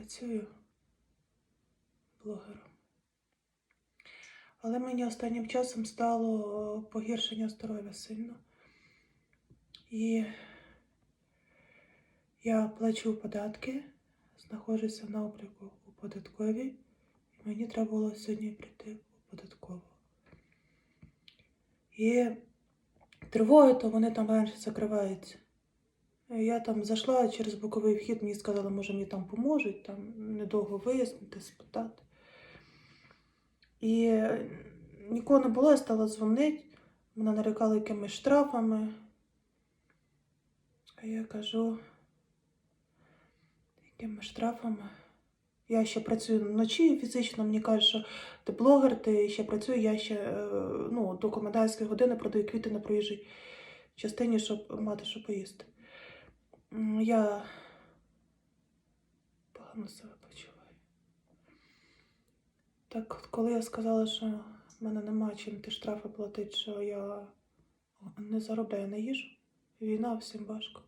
працюю блогером. Але мені останнім часом стало е, погіршення здоров'я сильно. І я плачу податки, знаходжуся на обліку у податковій, і мені треба було сьогодні прийти у податкову. І тривоги, то вони там раніше закриваються. Я там зайшла через боковий вхід, мені сказали, може мені там поможуть, там недовго вияснити, спитати. І нікого не було, я стала дзвонити, мене нарікали якимись штрафами. А я кажу, якими штрафами? Я ще працюю вночі фізично, мені кажуть, що ти блогер, ти ще працюю, я ще е, ну, до комендантської години продаю квіти на проїжджій частині, щоб мати що поїсти. Я погано себе почуваю. Так, от коли я сказала, що в мене нема чим ті штрафи платити, що я не заробляю на їжу, війна всім важко.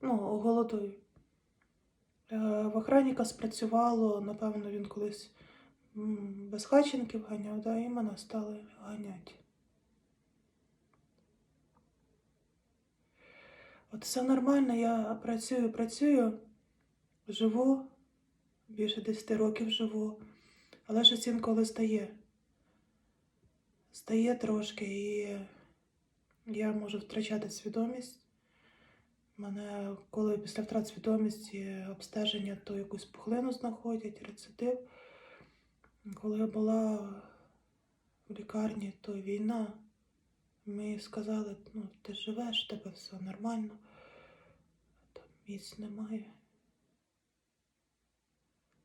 Ну, голодую. Е, В охранника спрацювало, напевно, він колись без хаченків ганяв, да, і мене стали ганяти. От все нормально, я працюю, працюю, живу, більше 10 років живу, але щось інколи стає. Стає трошки, і я можу втрачати свідомість. Мене, коли після втрат свідомості обстеження, то якусь пухлину знаходять, рецидив. Коли я була в лікарні, то війна. Мені сказали, ну, ти живеш, тебе все нормально. Там місць немає.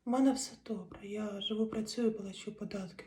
У мене все добре. Я живу, працюю, плачу податки.